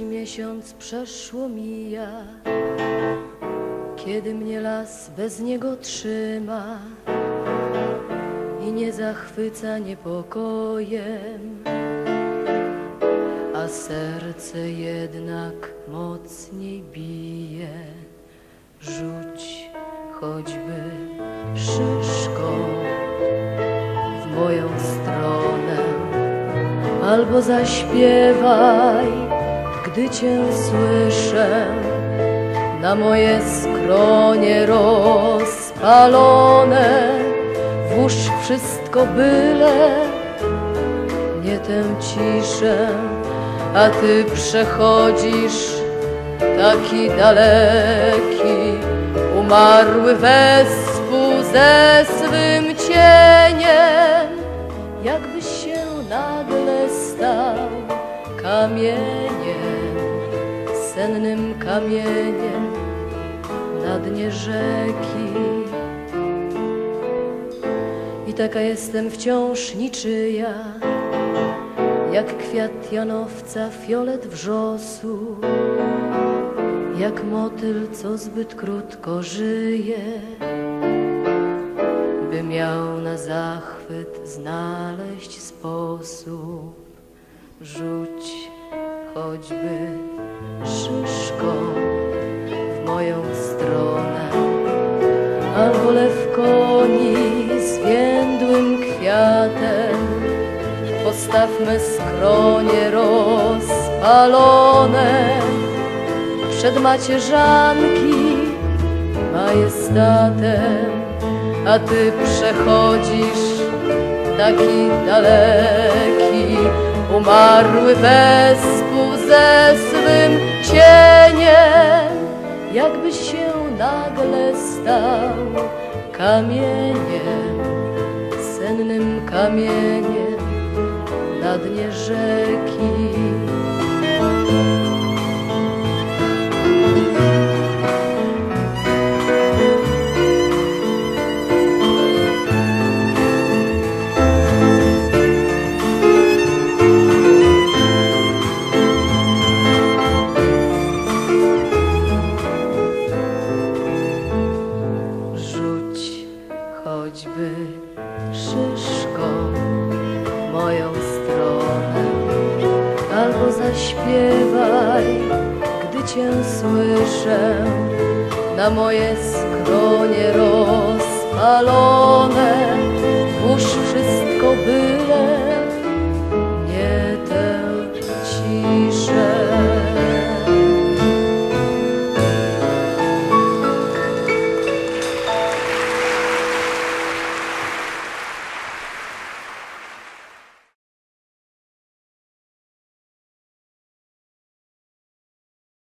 miesiąc przeszło mija, kiedy mnie las bez niego trzyma i nie zachwyca niepokojem, a serce jednak mocniej bije. Rzuć choćby szyszką albo zaśpiewaj, gdy cię słyszę na moje skronie rozpalone. Włóż wszystko byle nie tę ciszę, a ty przechodzisz taki daleki, umarły wespół ze swym cieniem, kamieniem, sennym kamieniem na dnie rzeki. I taka jestem wciąż niczyja, jak kwiat janowca, fiolet wrzosu, jak motyl, co zbyt krótko żyje, by miał na zachwyt znaleźć sposób. Rzuć choćby szyszką w moją stronę, albo lew koni zwiędłym kwiatem. Postawmy skronie rozpalone przed macierzanki majestatem, a ty przechodzisz taki daleki, umarły wespół ze swym cieniem, jakbyś się nagle stał kamieniem, sennym kamieniem na dnie rzeki. Choćby szyszką w moją stronę, albo zaśpiewaj, gdy cię słyszę na moje skronie rozpalone.